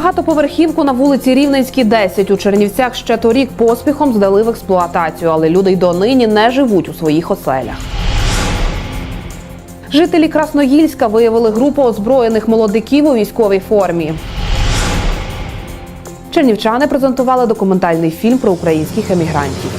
Багатоповерхівку на вулиці Рівненській, 10 у Чернівцях ще торік поспіхом здали в експлуатацію, але люди й донині не живуть у своїх оселях. Жителі Красноїльська виявили групу озброєних молодиків у військовій формі. Чернівчани презентували документальний фільм про українських емігрантів.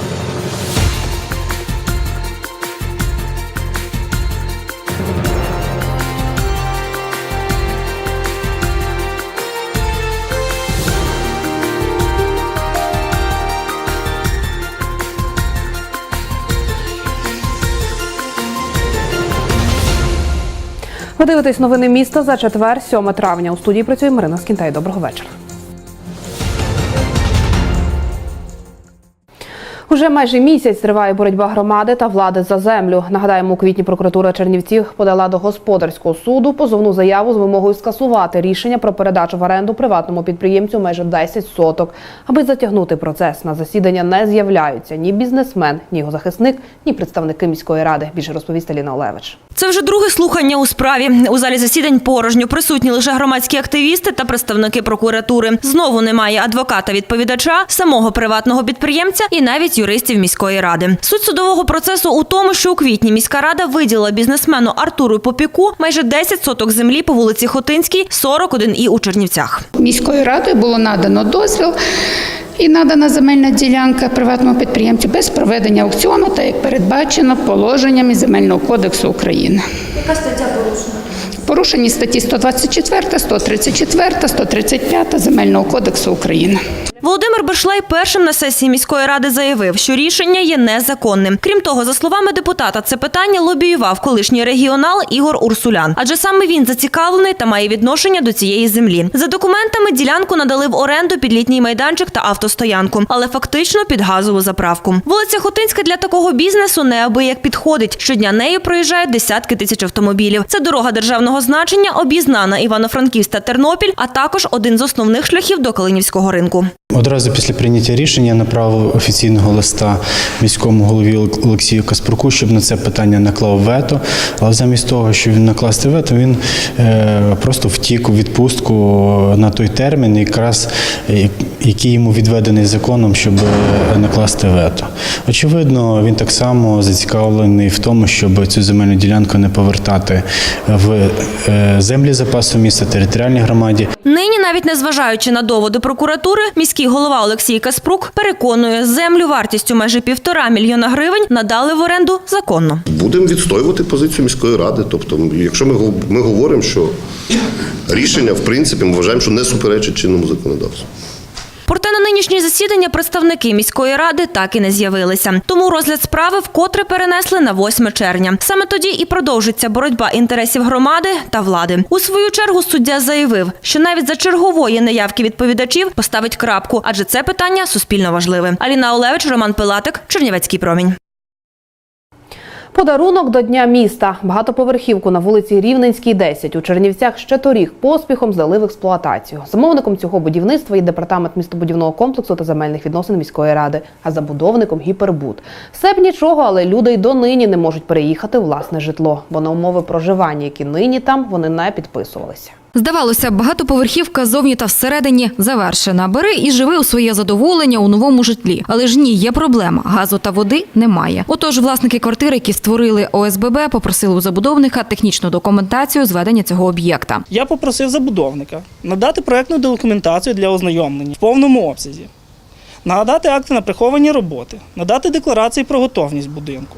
Ви дивитесь новини міста за четвер, 7 травня. У студії працює Марина Скінтай. Доброго вечора. Уже майже місяць триває боротьба громади та влади за землю. Нагадаємо, у квітні прокуратура Чернівців подала до господарського суду позовну заяву з вимогою скасувати рішення про передачу в оренду приватному підприємцю майже 10 соток. Аби затягнути процес на засідання не з'являються ні бізнесмен, ні його захисник, ні представники міської ради. Більше розповість Аліна Олевич. Це вже друге слухання у справі. У залі засідань порожньо присутні лише громадські активісти та представники прокуратури. Знову немає адвоката відповідача, самого приватного підприємця і навіть юристів міської ради. Суть судового процесу у тому, що у квітні міська рада виділила бізнесмену Артуру Попіку майже 10 соток землі по вулиці Хотинській, 41 і у Чернівцях. Міською радою було надано дозвіл і надана земельна ділянка приватному підприємцю без проведення аукціону, та як передбачено положеннями Земельного кодексу України. Яка стаття порушена? Порушені статті 124, 134, 135 Земельного кодексу України. Володимир Бершлей першим на сесії міської ради заявив, що рішення є незаконним. Крім того, за словами депутата, це питання лобіював колишній регіонал Ігор Урсулян, адже саме він зацікавлений та має відношення до цієї землі. За документами ділянку надали в оренду під літній майданчик та автостоянку, але фактично під газову заправку. Вулиця Хотинська для такого бізнесу неабияк підходить. Щодня нею проїжджають десятки тисяч автомобілів. Це дорога державного значення, об'їзнана Івано-Франківськ та Тернопіль, а також один з основних шляхів до Калинівського ринку. Одразу після прийняття рішення направив офіційного листа міському голові Олексію Каспруку, щоб на це питання наклав вето. Але замість того, щоб він накласти вето, він е, просто втік у відпустку на той термін, якраз е, який йому відведений законом, щоб е, накласти вето. Очевидно, він так само зацікавлений в тому, щоб цю земельну ділянку не повертати в землі запасу міста, територіальній громаді. Нині, навіть незважаючи на доводи прокуратури, міський голова Олексій Каспрук переконує, землю вартістю майже півтора мільйона гривень надали в оренду законно. Будемо відстоювати позицію міської ради. Тобто, якщо ми, ми говоримо, що рішення, в принципі, ми вважаємо, що не суперечить чинному законодавству. Проте на нинішнє засідання представники міської ради так і не з'явилися. Тому розгляд справи вкотре перенесли на 8 червня. Саме тоді і продовжиться боротьба інтересів громади та влади. У свою чергу суддя заявив, що навіть за чергової неявки відповідачів поставить крапку, адже це питання суспільно важливе. Аліна Олевич, Роман Пилатик, Чернівецький промінь. Подарунок до Дня міста. Багатоповерхівку на вулиці Рівненській, 10 у Чернівцях ще торік поспіхом здали в експлуатацію. Замовником цього будівництва є департамент містобудівного комплексу та земельних відносин міської ради, а забудовником гіпербуд. Все б нічого, але люди й донині не можуть переїхати власне житло, бо на умови проживання, які нині там, вони не підписувалися. Здавалося, багатоповерхівка зовні та всередині завершена. Бери і живи у своє задоволення у новому житлі. Але ж ні, є проблема. Газу та води немає. Отож, власники квартир, які створили ОСББ, попросили у забудовника технічну документацію зведення цього об'єкта. Я попросив забудовника надати проектну документацію для ознайомлення в повному обсязі, надати акти на приховані роботи, надати декларації про готовність будинку,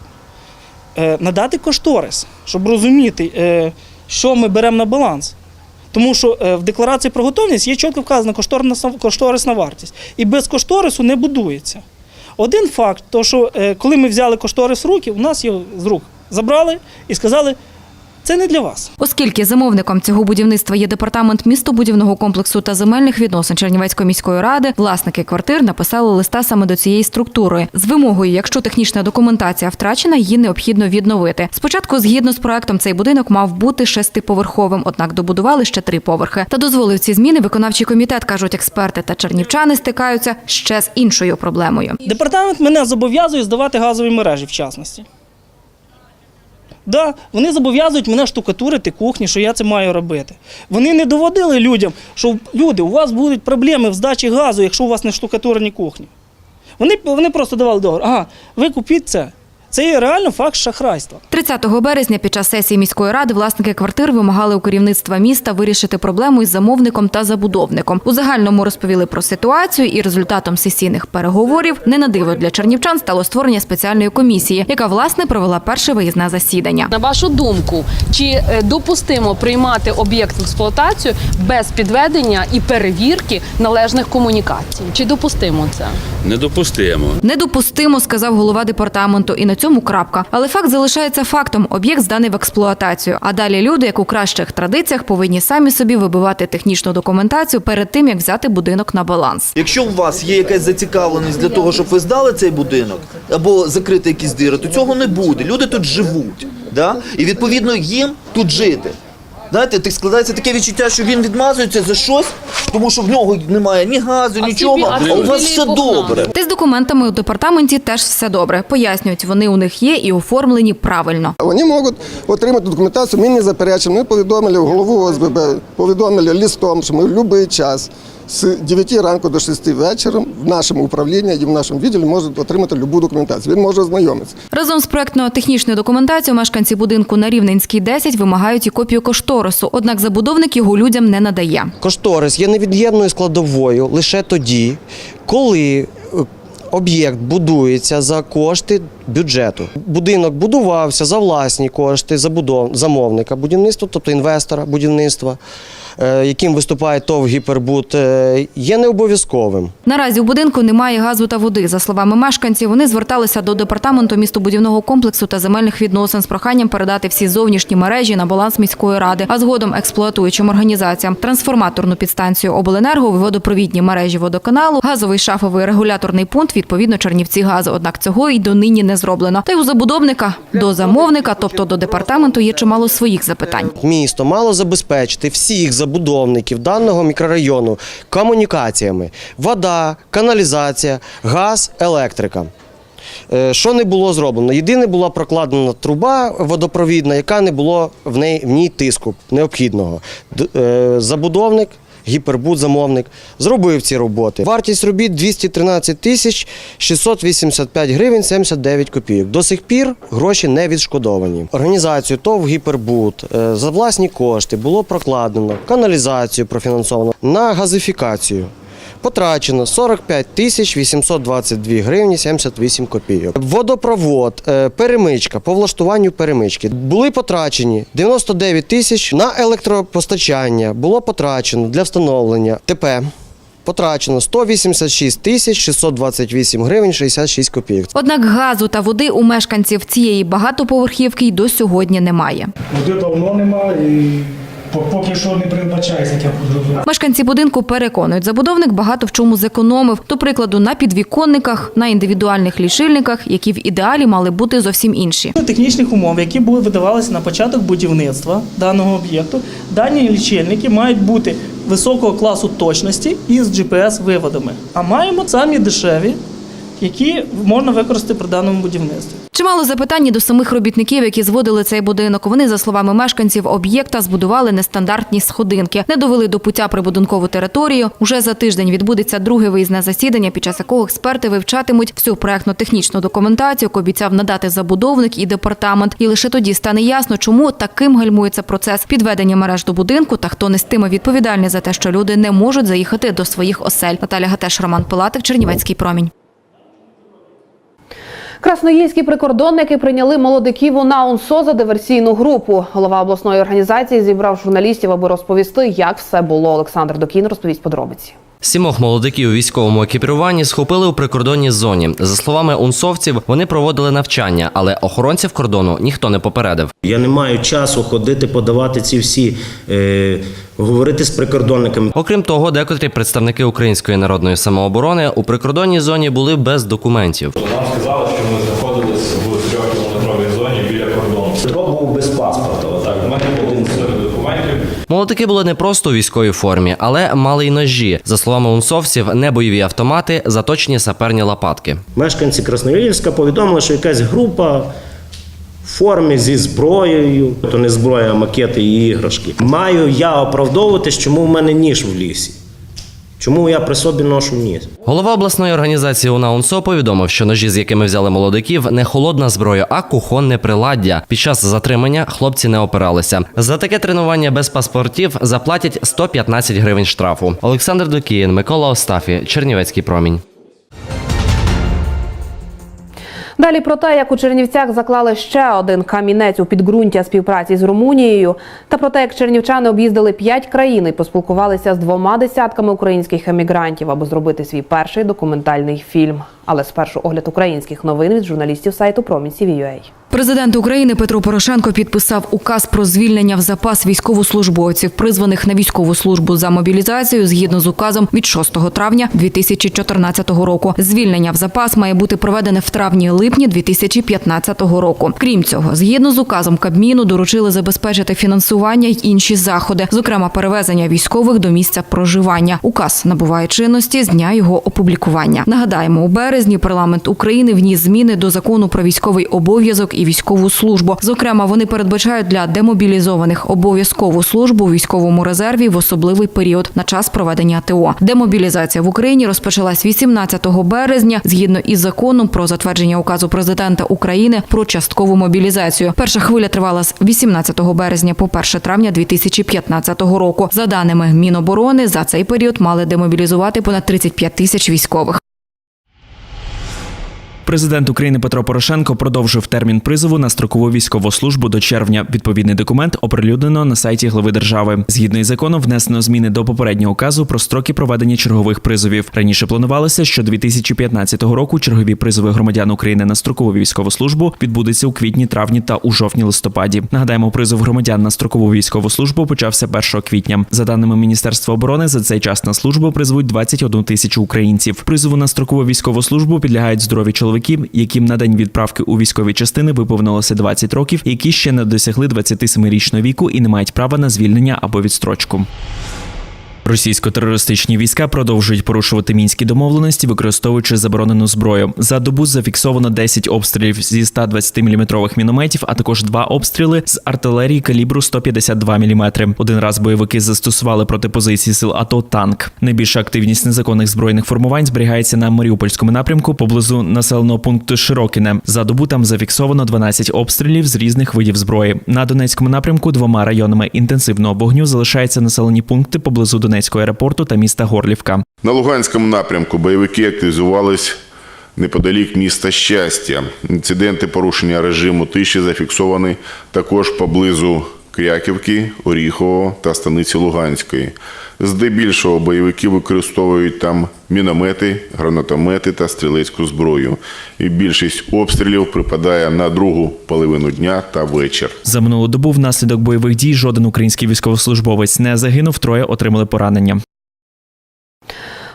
е, надати кошторис, щоб розуміти, е, що ми беремо на баланс. Тому що е, в декларації про готовність є чітко вказана кошторисна, вартість. І без кошторису не будується. Один факт, то що е, коли ми взяли кошторис в руки, у нас його з рук забрали і сказали, це не для вас. Оскільки замовником цього будівництва є департамент містобудівного комплексу та земельних відносин Чернівецької міської ради, власники квартир написали листа саме до цієї структури з вимогою, якщо технічна документація втрачена, її необхідно відновити. Спочатку, згідно з проектом, цей будинок мав бути шестиповерховим, однак добудували ще три поверхи. Та дозволив ці зміни виконавчий комітет, кажуть експерти, та чернівчани стикаються ще з іншою проблемою. Департамент мене зобов'язує здавати газові мережі в частності. Да, вони зобов'язують мене штукатурити кухні, що я це маю робити. Вони не доводили людям, що люди, у вас будуть проблеми в здачі газу, якщо у вас не штукатурені кухні. Вони, вони просто давали договор. Ага, ви купіть це. Це є реально факт шахрайства. 30 березня під час сесії міської ради власники квартир вимагали у керівництва міста вирішити проблему із замовником та забудовником. У загальному розповіли про ситуацію і результатом сесійних переговорів не на диво для чернівчан стало створення спеціальної комісії, яка власне провела перше виїзне засідання. На вашу думку, чи е, допустимо приймати об'єкт в експлуатацію без підведення і перевірки належних комунікацій? Чи допустимо це? Недопустимо. Недопустимо, сказав голова департаменту, і на цьому крапка. Але факт залишається фактом: об'єкт зданий в експлуатацію. А далі люди, як у кращих традиціях, повинні самі собі вибивати технічну документацію перед тим, як взяти будинок на баланс. Якщо у вас є якась зацікавленість для того, щоб ви здали цей будинок або закрити якісь дири, то цього не буде. Люди тут живуть. Да? І відповідно їм тут жити. Знаєте, так складається таке відчуття, що він відмазується за щось, тому що в нього немає ні газу, А нічого, а а, у вас все добре. Та з документами у департаменті теж все добре. Пояснюють, вони у них є і оформлені правильно. Вони можуть отримати документацію. Ми не заперечуємо. Ми повідомили голову ОСББ, повідомили лістом, що ми в будь-який час з 9 ранку до 6 вечора в нашому управлінні і в нашому відділі можуть отримати будь-яку документацію. Він може ознайомитися. Разом з проектно-технічною документацією мешканці будинку на Рівненській 10 вимагають і копію кошторису. Однак забудовник його людям не надає. Кошторис є невід'ємною складовою лише тоді, коли е, об'єкт будується за кошти бюджету. Будинок будувався за власні кошти забудов... замовника будівництва, тобто інвестора будівництва, яким виступає ТОВ «Гіпербуд», е, є не обов'язковим. Наразі у будинку немає газу та води. За словами мешканців, вони зверталися до департаменту містобудівного комплексу та земельних відносин з проханням передати всі зовнішні мережі на баланс міської ради, а згодом експлуатуючим організаціям трансформаторну підстанцію обленерго, водопровідні мережі водоканалу, газовий шафовий регуляторний пункт відповідно Чернівці газу. Однак цього й донині не зроблено. Та й у забудовника до замовника, тобто до департаменту, є чимало своїх запитань. Місто мало забезпечити всіх забудовників даного мікрорайону комунікаціями: вода, каналізація, газ, електрика. Е, Що не було зроблено? Єдине була прокладена труба водопровідна, яка не було в неї в ній тиску необхідного. Е, Забудовник. Гіпербуд замовник зробив ці роботи. Вартість робіт 213 тисяч 685 гривень 79 копійок. До сих пір гроші не відшкодовані. Організацію ТОВ Гіпербуд е, за власні кошти було прокладено каналізацію профінансовано на газифікацію. Потрачено 45 тисяч 822 гривні 78 копійок. Водопровод, е, перемичка, по влаштуванню перемички. Були потрачені 99 тисяч на електропостачання. Було потрачено для встановлення ТП. Потрачено 186 тисяч 628 гривень 66 копійок. Однак газу та води у мешканців цієї багатоповерхівки й до сьогодні немає. Води давно немає і поки що не передбачається, як я зрозумів. Мешканці будинку переконують, забудовник багато в чому зекономив. До прикладу, на підвіконниках, на індивідуальних лічильниках, які в ідеалі мали бути зовсім інші. Технічних умов, які були видавалися на початок будівництва даного об'єкту, дані лічильники мають бути високого класу точності із GPS-виводами. А маємо самі дешеві, які можна використати при даному будівництві. Чимало запитань до самих робітників, які зводили цей будинок. Вони, за словами мешканців об'єкта, збудували нестандартні сходинки, не довели до пуття прибудинкову територію. Уже за тиждень відбудеться друге виїзне засідання, під час якого експерти вивчатимуть всю проектно-технічну документацію, яку обіцяв надати забудовник і департамент. І лише тоді стане ясно, чому таким гальмується процес підведення мереж до будинку та хто нестиме відповідальність за те, що люди не можуть заїхати до своїх осель. Наталя Гатеш, Роман Пилатик, Чернівецький промінь. Красноїльські прикордонники прийняли молодиків у НАУНСО за диверсійну групу. Голова обласної організації зібрав журналістів, аби розповісти, як все було. Олександр Докін розповість подробиці. Сімох молодиків у військовому екіпіруванні схопили у прикордонній зоні. За словами унсовців, вони проводили навчання, але охоронців кордону ніхто не попередив. Я не маю часу ходити, подавати ці всі, е, говорити з прикордонниками. Окрім того, декотрі представники української народної самооборони у прикордонній зоні були без документів. Нам сказали, що ми знаходились в трьохкілометровій зоні біля кордону. Петро був без паспорта. Так, в мене було серед Молодики були не просто у військовій формі, але мали й ножі. За словами унсовців, не бойові автомати, заточені саперні лопатки. Мешканці Красновілівська повідомили, що якась група формі зі зброєю, то не зброя, а макети і іграшки. Маю я оправдовуватись, чому в мене ніж в лісі? Чому я при собі ношу Ні, Голова обласної організації УНАУНСО повідомив, що ножі, з якими взяли молодиків, не холодна зброя, а кухонне приладдя. Під час затримання хлопці не опиралися. За таке тренування без паспортів заплатять 115 гривень штрафу. Олександр Докіїн, Микола Остафі, Чернівецький промінь. Далі про те, як у Чернівцях заклали ще один камінець у підґрунтя співпраці з Румунією, та про те, як чернівчани об'їздили п'ять країн і поспілкувалися з двома десятками українських емігрантів, аби зробити свій перший документальний фільм. Але спершу огляд українських новин від журналістів сайту Промінь. Президент України Петро Порошенко підписав указ про звільнення в запас військовослужбовців, призваних на військову службу за мобілізацію, згідно з указом від 6 травня 2014 року. Звільнення в запас має бути проведене в травні-липні 2015 року. Крім цього, згідно з указом Кабміну доручили забезпечити фінансування й інші заходи, зокрема перевезення військових до місця проживання. Указ набуває чинності з дня його опублікування. Нагадаємо, у березні парламент України вніс зміни до закону про військовий обов'язок і військову службу. Зокрема, вони передбачають для демобілізованих обов'язкову службу у військовому резерві в особливий період на час проведення АТО. Демобілізація в Україні розпочалась 18 березня згідно із законом про затвердження указу президента України про часткову мобілізацію. Перша хвиля тривала з 18 березня по 1 травня 2015 року. За даними Міноборони, за цей період мали демобілізувати понад 35 тисяч військових. Президент України Петро Порошенко продовжив термін призову на строкову військову службу до червня. Відповідний документ оприлюднено на сайті глави держави. Згідно із законом, внесено зміни до попереднього указу про строки проведення чергових призовів. Раніше планувалося, що 2015 року чергові призови громадян України на строкову військову службу відбудуться у квітні, травні та у жовтні-листопаді. Нагадаємо, призов громадян на строкову військову службу почався 1 квітня. За даними Міністерства оборони, за цей час на службу призвуть 21 тисячу українців. Призову на строкову військову службу підлягають здорові чоловіки, яким на день відправки у військові частини виповнилося 20 років, які ще не досягли 27-річного віку і не мають права на звільнення або відстрочку. Російсько-терористичні війська продовжують порушувати мінські домовленості, використовуючи заборонену зброю. За добу зафіксовано 10 обстрілів зі 120 мм мінометів, а також два обстріли з артилерії калібру 152 мм. Один раз бойовики застосували проти позиції сил АТО танк. Найбільша активність незаконних збройних формувань зберігається на Маріупольському напрямку поблизу населеного пункту Широкіне. За добу там зафіксовано 12 обстрілів з різних видів зброї. На Донецькому напрямку двома районами інтенсивного вогню залишаються населені пункти поблизу Донецького аеропорту та міста Горлівка. На Луганському напрямку бойовики активізувались неподалік міста Щастя. Інциденти порушення режиму тиші зафіксовані також поблизу Кряківки, Оріхового та станиці Луганської. Здебільшого бойовики використовують там міномети, гранатомети та стрілецьку зброю. І більшість обстрілів припадає на другу половину дня та вечір. За минулу добу внаслідок бойових дій жоден український військовослужбовець не загинув, троє отримали поранення.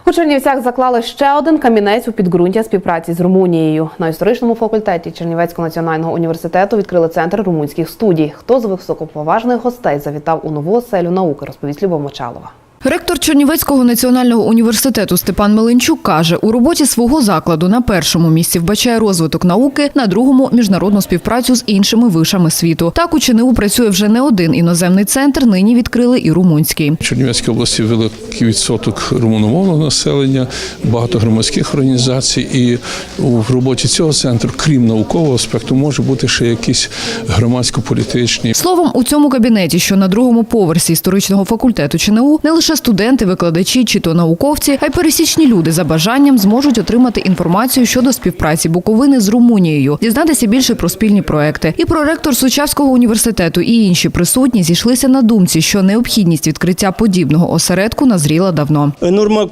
У Чернівцях заклали ще один камінець у підґрунтя співпраці з Румунією. На історичному факультеті Чернівецького національного університету відкрили центр румунських студій. Хто з високоповажних гостей завітав у нову оселю науки, розповість Люба Мочалова. Ректор Чернівецького національного університету Степан Меленчук каже, у роботі свого закладу на першому місці вбачає розвиток науки, на другому міжнародну співпрацю з іншими вишами світу. Так у ЧНУ працює вже не один іноземний центр. Нині відкрили і румунський. В Чернівецькій області великий відсоток румуномовного населення, багато громадських організацій, і в роботі цього центру, крім наукового аспекту, може бути ще якісь громадсько-політичні. Словом, у цьому кабінеті, що на другому поверсі історичного факультету ЧНУ, не лише студенти, викладачі чи то науковці, а й пересічні люди за бажанням зможуть отримати інформацію щодо співпраці Буковини з Румунією, дізнатися більше про спільні проекти. І проректор Сучавського університету і інші присутні зійшлися на думці, що необхідність відкриття подібного осередку назріла давно.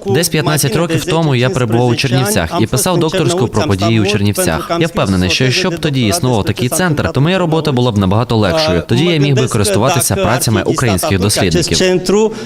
Десь 15 років тому я перебував у Чернівцях і писав докторську про події у Чернівцях. Я впевнений, що якщо б тоді існував такий центр, то моя робота була б набагато легшою. Тоді я міг би користуватися працями українських дослідників.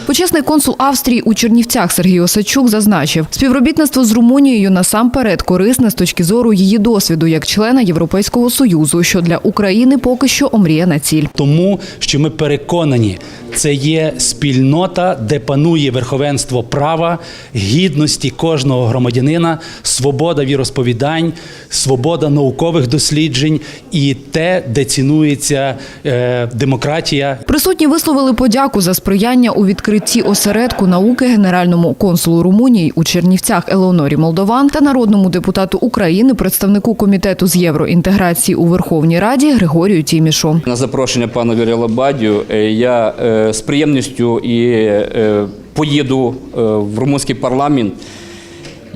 Почесний консул Консул Австрії у Чернівцях Сергій Осачук зазначив, співробітництво з Румунією насамперед корисне з точки зору її досвіду як члена Європейського союзу, що для України поки що омріяна ціль. Тому що ми переконані, це є спільнота, де панує верховенство права, гідності кожного громадянина, свобода віросповідань, свобода наукових досліджень і те, де цінується е, демократія Присутні висловили подяку за сприяння у відкритті осередку науки генеральному консулу Румунії у Чернівцях Елеонорі Молдован та народному депутату України, представнику комітету з євроінтеграції у Верховній Раді Григорію Тімішу. На запрошення пана Вірила Бадю е, я е, з приємністю і е, поїду в румунський парламент.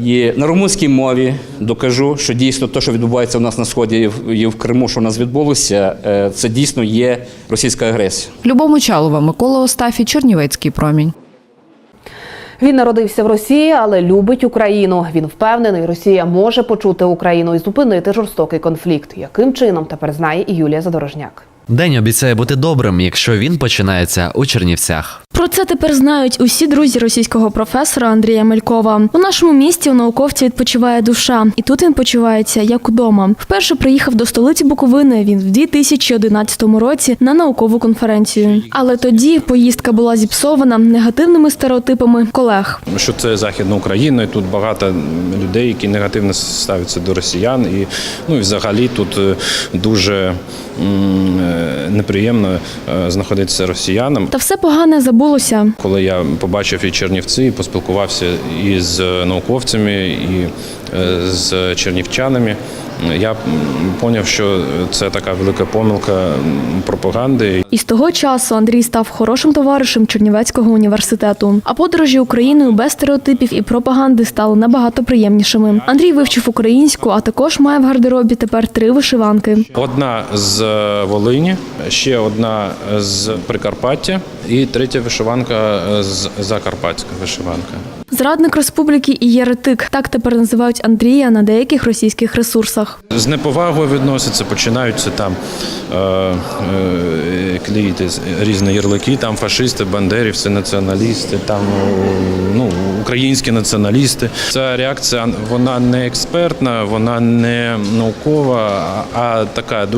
І на румунській мові докажу, що дійсно те, що відбувається у нас на сході і в- Криму, що у нас відбулося, це дійсно є російська агресія. Любов Мочалова, Микола Остафій, Чернівецький промінь. Він народився в Росії, але любить Україну. Він впевнений, Росія може почути Україну і зупинити жорстокий конфлікт. Яким чином тепер знає і Юлія Задорожняк. День обіцяє бути добрим, якщо він починається у Чернівцях. Про це тепер знають усі друзі російського професора Андрія Мелькова. У нашому місті у науковця відпочиває душа, і тут він почувається як удома. Вперше приїхав до столиці Буковини він в 2011 році на наукову конференцію. Але тоді поїздка була зіпсована негативними стереотипами колег. що це Західна Україна, і тут багато людей, які негативно ставляться до росіян, і ну і взагалі тут е, дуже м, неприємно е, знаходитися росіянам. Та все погане забулося. Коли я побачив і Чернівці, і поспілкувався із науковцями, і е, з чернівчанами, я зрозумів, що це така велика помилка пропаганди. І з того часу Андрій став хорошим товаришем Чернівецького університету. А подорожі Україною без стереотипів і пропаганди стали набагато приємнішими. Андрій вивчив українську, а також має в гардеробі тепер три вишиванки. Одна з е, Волині, ще одна з Прикарпаття, і третя вишиванка е, з Закарпатська вишиванка. Зрадник республіки і єретик так тепер називають Андрія на деяких російських ресурсах. З неповагою відносяться, починаються там е, е, клеїти різні ярлики, там фашисти, бандерівці, націоналісти, там е, ну, українські націоналісти. Ця реакція вона не експертна, вона не наукова, а така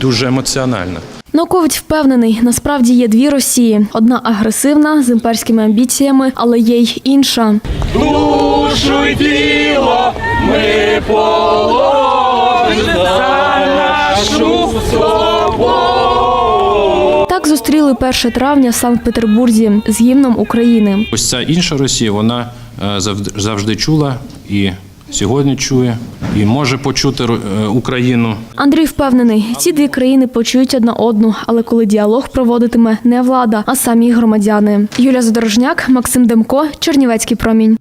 дуже емоціональна. Науковець впевнений, насправді є дві Росії: одна агресивна з імперськими амбіціями, але є й інша. Душу й тіло ми положимо за нашу свободу. Так зустріли 1 травня в Санкт-Петербурзі з гімном України. Ось ця інша Росія, вона е, завжди чула і сьогодні чує, і може почути е, Україну. Андрій впевнений, ці дві країни почують одна одну, але коли діалог проводитиме не влада, а самі громадяни. Юлія Задорожняк, Максим Демко, Чернівецький промінь.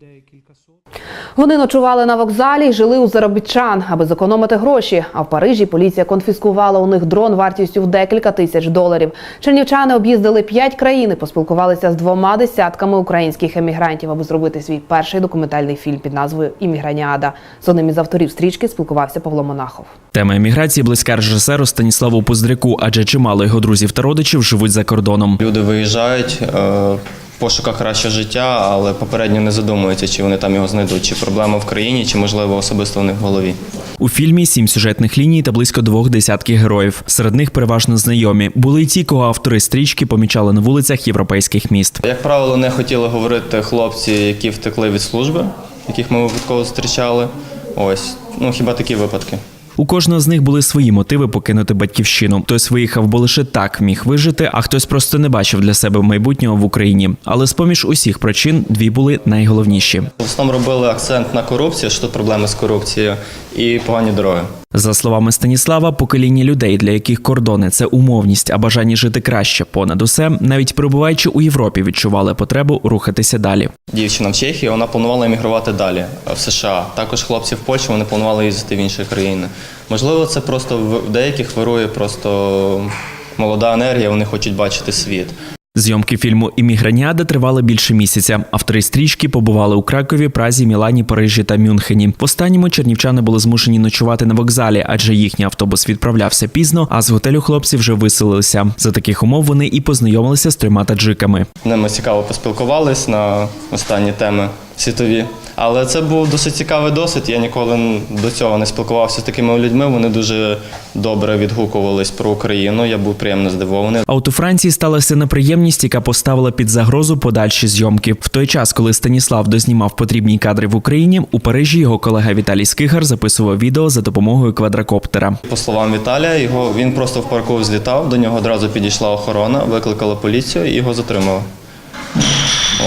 Вони ночували на вокзалі і жили у заробітчан, аби зекономити гроші. А в Парижі поліція конфіскувала у них дрон вартістю в декілька тисяч доларів. Чернівчани об'їздили п'ять країн і поспілкувалися з двома десятками українських емігрантів, аби зробити свій перший документальний фільм під назвою Імміграніада. З одним із авторів стрічки спілкувався Павло Монахов. Тема еміграції близька режисеру Станіславу Поздряку, адже чимало його друзів та родичів живуть за кордоном. Люди виїжджають е, пошуках кращого життя, але попередньо не задумуються, чи вони там його знайдуть, чи проблема в країні, чи можливо особисто в них в голові. У фільмі сім сюжетних ліній та близько двох десятків героїв. Серед них переважно знайомі. Були й ті, кого автори стрічки помічали на вулицях європейських міст. Як правило, не хотіли говорити хлопці, які втекли від служби, яких ми випадково зустрічали. Ось, ну хіба такі випадки. У кожного з них були свої мотиви покинути батьківщину. Хтось виїхав, бо лише так міг вижити, а хтось просто не бачив для себе майбутнього в Україні. Але з поміж усіх причин дві були найголовніші. В основному робили акцент на корупцію, що тут проблеми з корупцією, і погані дороги. За словами Станіслава, покоління людей, для яких кордони це умовність, а бажання жити краще понад усе, навіть перебуваючи у Європі, відчували потребу рухатися далі. Дівчина в Чехії, вона планувала емігрувати далі в США. Також хлопці в Польщі вони планували їздити в інші країни. Можливо, це просто в деяких вирує просто молода енергія, вони хочуть бачити світ. Зйомки фільму Імміграніада тривали більше місяця. Автори стрічки побували у Кракові, Празі, Мілані, Парижі та Мюнхені. В останньому чернівчани були змушені ночувати на вокзалі, адже їхній автобус відправлявся пізно, а з готелю хлопці вже виселилися. За таких умов вони і познайомилися з трьома таджиками. Ними цікаво поспілкувались на останні теми світові. Але це був досить цікавий досвід. Я ніколи до цього не спілкувався з такими людьми. Вони дуже добре відгукувались про Україну. Я був приємно здивований. А от у Франції сталася неприємність, яка поставила під загрозу подальші зйомки. В той час, коли Станіслав дознімав потрібні кадри в Україні, у Парижі його колега Віталій Скигар записував відео за допомогою квадрокоптера. По словам Віталія, його він просто в парку злітав. До нього одразу підійшла охорона, викликала поліцію і його затримали.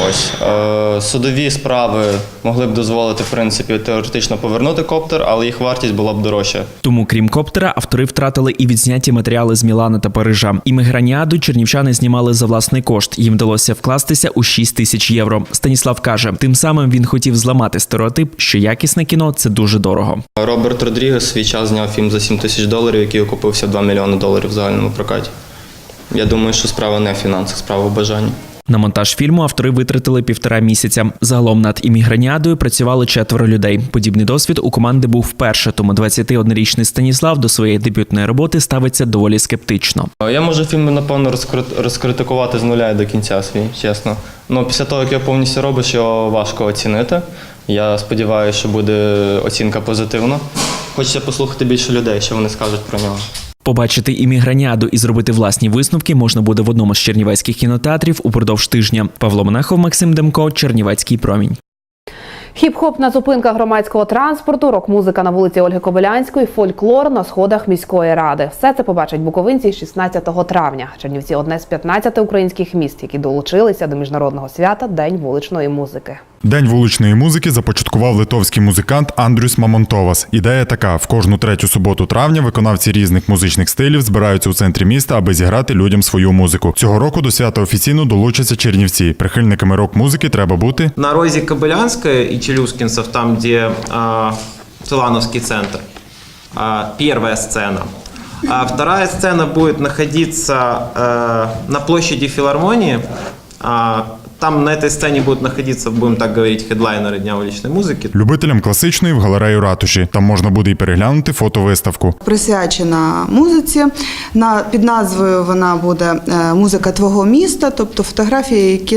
Ось е, судові справи могли б дозволити в принципі теоретично повернути коптер, але їх вартість була б дорожча. Тому, крім коптера, автори втратили і відзняті матеріали з Мілана та Парижа. Імміграніаду чернівчани знімали за власний кошт. Їм вдалося вкластися у 6 тисяч євро. Станіслав каже, тим самим він хотів зламати стереотип, що якісне кіно це дуже дорого. Роберт Родрігес свій час зняв фільм за 7 тисяч доларів, який окупився в 2 мільйони доларів в загальному прокаті. Я думаю, що справа не в фінансах, справа в бажанні. На монтаж фільму автори витратили півтора місяця. Загалом над імміграніадою працювали четверо людей. Подібний досвід у команди був вперше, тому 21-річний Станіслав до своєї дебютної роботи ставиться доволі скептично. Я можу фільм, напевно, розкритикувати з нуля і до кінця свій, чесно. Ну, після того, як я повністю робиш, його важко оцінити. Я сподіваюся, що буде оцінка позитивна. Хочеться послухати більше людей, що вони скажуть про нього. Побачити імміграніаду і зробити власні висновки можна буде в одному з чернівецьких кінотеатрів упродовж тижня. Павло Монахов, Максим Демко, Чернівецький промінь. Хіп-хоп на зупинках громадського транспорту, рок-музика на вулиці Ольги Кобилянської, фольклор на сходах міської ради. Все це побачать буковинці 16 травня. Чернівці одне з 15 українських міст, які долучилися до міжнародного свята День вуличної музики. День вуличної музики започаткував литовський музикант Андрюс Мамонтовас. Ідея така: в кожну третю суботу травня виконавці різних музичних стилів збираються у центрі міста, аби зіграти людям свою музику. Цього року до свята офіційно долучаться чернівці. Прихильниками рок-музики треба бути На розе Кобылянская и Челюскинцев, там, где а, Тылановский центр, а, первая сцена. А вторая сцена будет находиться а, на площади филармонии. А, там на этой сцене будут находиться, будем так говорить, хедлайнеры Дня уличной музыки. любителям класичної в галерею ратуші. Там можна буде і переглянути фотовиставку. присвячена музиці. На, під назвою вона буде е, Музика твого міста, тобто фотографії, які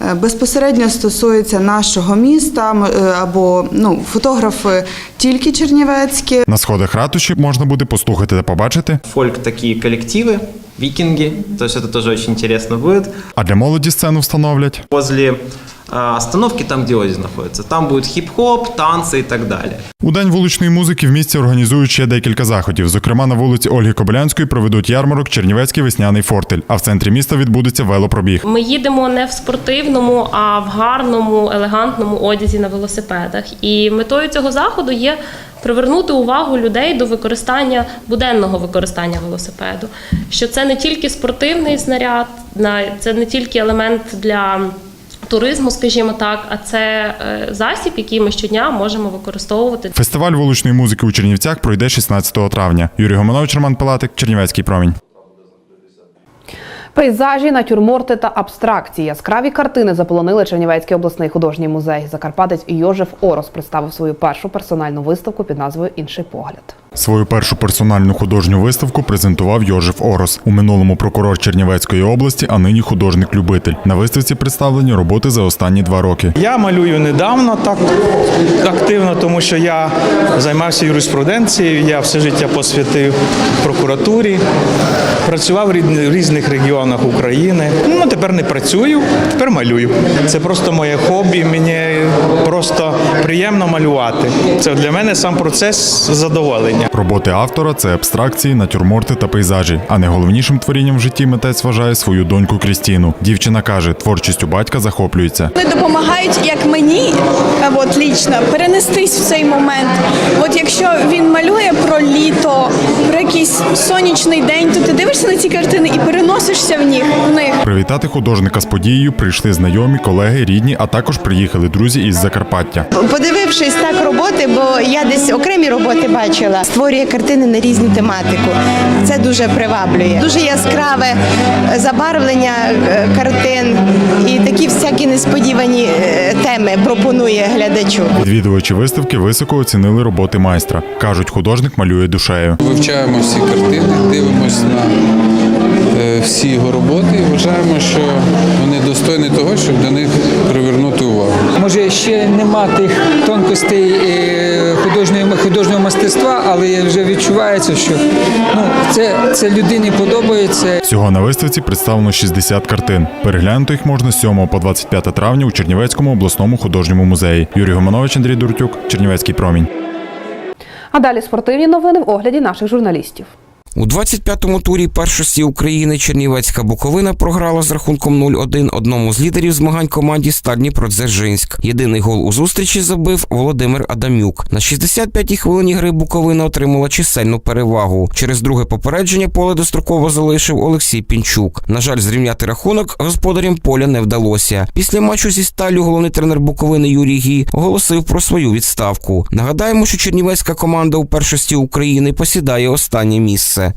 е, безпосередньо стосуються нашого міста, м, е, або ну, фотографи тільки чернівецькі. На сходах ратуші можна буде послухати та побачити. Фольк такие коллективы, викинги, то есть это тоже очень интересно будет. А для молоді сцену встановлять. Возле остановки, там, где Ози находится, там будет хип-хоп, танцы и так далее. У день вуличної музики в місті організують ще декілька заходів. Зокрема, на вулиці Ольги Кобилянської проведуть ярмарок Чернівецький весняний фортель. А в центрі міста відбудеться велопробіг. Ми їдемо не в спортивному, а в гарному, елегантному одязі на велосипедах. І метою цього заходу є привернути увагу людей до використання буденного використання велосипеду. Що це не тільки спортивний снаряд, на- це не тільки елемент для. Туризму, скажімо так, а це е, засіб, який ми щодня можемо використовувати Фестиваль вуличної музики у Чернівцях пройде 16 травня. Юрій Гомонович, Роман Палатик, Чернівецький промінь. Пейзажі, натюрморти та абстракції. Яскраві картини заполонили Чернівецький обласний художній музей. Закарпатець Йожеф Орос представив свою першу персональну виставку під назвою Інший погляд. Свою першу персональну художню виставку презентував Йожеф Орос. У минулому прокурор Чернівецької області, а нині художник-любитель. На виставці представлені роботи за останні два роки. Я малюю недавно так активно, тому що я займався юриспруденцією, я все життя посвятив прокуратурі, працював в різних регіонах України. Ну, тепер не працюю, тепер малюю. Це просто моє хобі, мені просто приємно малювати. Це для мене сам процес задоволення. Роботи автора це абстракції, натюрморти та пейзажі. А найголовнішим творінням в житті митець вважає свою доньку Крістіну. Дівчина каже, творчістю батька захоплюється. Вони допомагають як мені, е, от лічно, перенестись в цей момент. От якщо він малює про літо, про якийсь сонячний день, то ти дивишся на ці картини і переносишся в них в них. Привітати художника з подією прийшли знайомі, колеги, рідні, а також приїхали друзі із Закарпаття. Подивившись так роботи, бо я десь окремі роботи бачила. Створює картини на різну тематику. Це дуже приваблює. Дуже яскраве забарвлення е, картин і такі всякі несподівані е, теми пропонує глядачу. Відвідувачі виставки високо оцінили роботи майстра. кажуть, художник малює душею. Вивчаємо всі картини, дивимося на е, всі його роботи і вважаємо, що вони достойні того, щоб до них привернути увагу. Може, ще нема тих тонкостей е, художнього, художнього мистецтва, але вже відчувається, що ну, це, це людині подобається. Всього на виставці представлено 60 картин. Переглянути їх можна з 7 по 25 травня у Чернівецькому обласному художньому музеї. Юрій Гоманович, Андрій Дуртюк, Чернівецький промінь. А далі спортивні новини в огляді наших журналістів. У 25-му турі першості України Чернівецька Буковина програла з рахунком 0-1 одному з лідерів змагань команді Стальні Продзержинськ. Єдиний гол у зустрічі забив Володимир Адамюк. На 65-й хвилині гри Буковина отримала чисельну перевагу. Через друге попередження поле достроково залишив Олексій Пінчук. На жаль, зрівняти рахунок господарям поля не вдалося. Після матчу зі сталю головний тренер Буковини Юрій Гі оголосив про свою відставку. Нагадаємо, що чернівецька команда у першості України посідає останнє місце.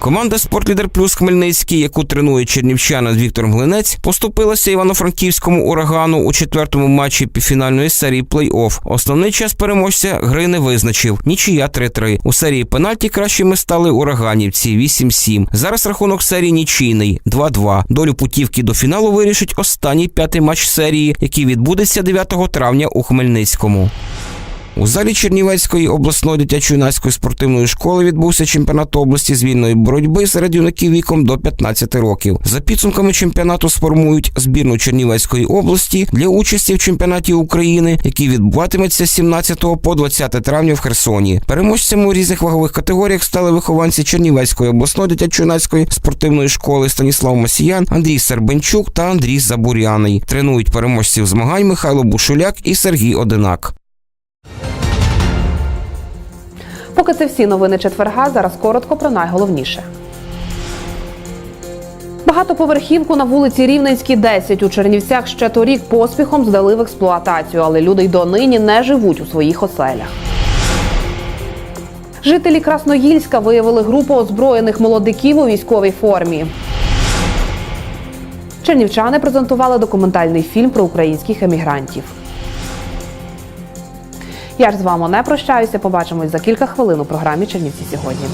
Команда «Спортлідер Плюс Хмельницький, яку тренує чернівчанин Віктор Млинець, поступилася івано-франківському урагану у четвертому матчі півфінальної серії плей-офф. Основний час переможця гри не визначив. Нічия 3-3. У серії пенальті кращими стали ураганівці 8-7. Зараз рахунок серії нічийний 2-2. Долю путівки до фіналу вирішить останній п'ятий матч серії, який відбудеться 9 травня у Хмельницькому. У залі Чернівецької обласної дитячо-юнацької спортивної школи відбувся чемпіонат області з вільної боротьби серед юнаків віком до 15 років. За підсумками чемпіонату сформують збірну Чернівецької області для участі в чемпіонаті України, який відбуватиметься з 17 по 20 травня в Херсоні. Переможцями у різних вагових категоріях стали вихованці Чернівецької обласної дитячо-юнацької спортивної школи Станіслав Масіян, Андрій Сербенчук та Андрій Забуряний. Тренують переможців змагань Михайло Бушуляк і Сергій Одинак. Поки це всі новини четверга, зараз коротко про найголовніше. Багатоповерхівку на вулиці Рівненській, 10 у Чернівцях ще торік поспіхом здали в експлуатацію, але люди й донині не живуть у своїх оселях. Жителі Красноїльська виявили групу озброєних молодиків у військовій формі. Чернівчани презентували документальний фільм про українських емігрантів. Я ж з вами не прощаюся. Побачимось за кілька хвилин у програмі Чернівці сьогодні.